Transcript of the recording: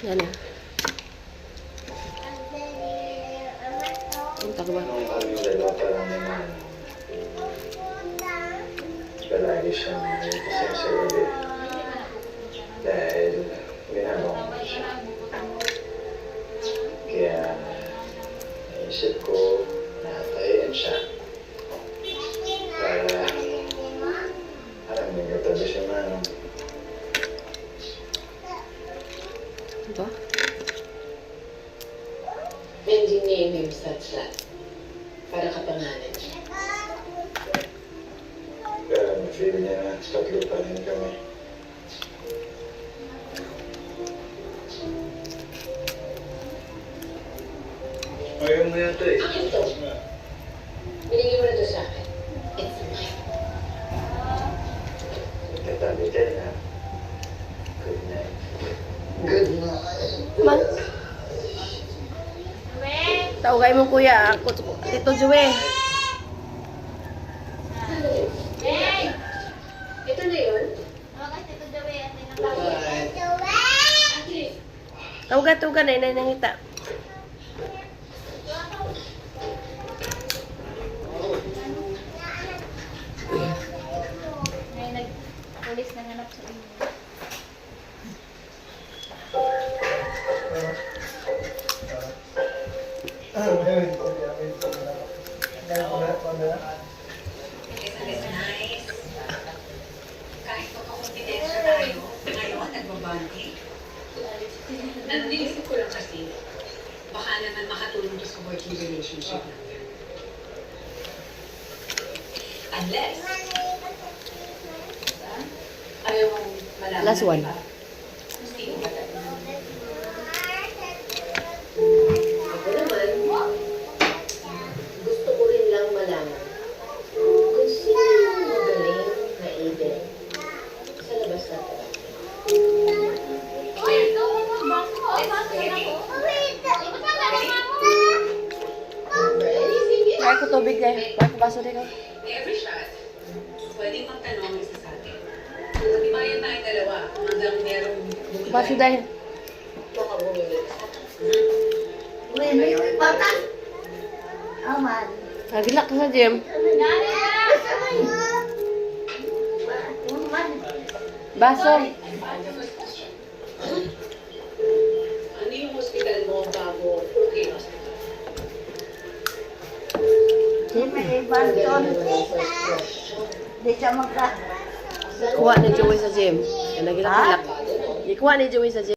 Yan na. Pasensya ulit. Dahil ginagawa ko siya. Diba? You name him such that. Para kapangalan siya. Pero na-feel niya na tatlo pa rin kami. Ayaw mo yata eh. Akin to. Binigay mo na to sa akin. It's mine. Tatabi ka na. Man. Tawagay mo kuya. Ako, Tito Joey. Ito na yun. Tawagan-tawagan na inay nangita. May nag-pulis na hanap sa inyo. Naninisip ko lang kasi, baka naman makatulong to sa working relationship. Unless, ayaw mong malaman. Last one. Kaya ko tubig na. Kaya ko baso din. Every shot, pwedeng magtanong isa sa atin. Magtibayan tayong dalawa hanggang merong bukod Baso dahil. Baka bumili ka sa Nagilak ka sa gym. Baso. Ano yung hospital mo bago okay hospital? Kuha ni Joey sa gym. Nagilak-ilak. Ikuha ni Joey sa gym.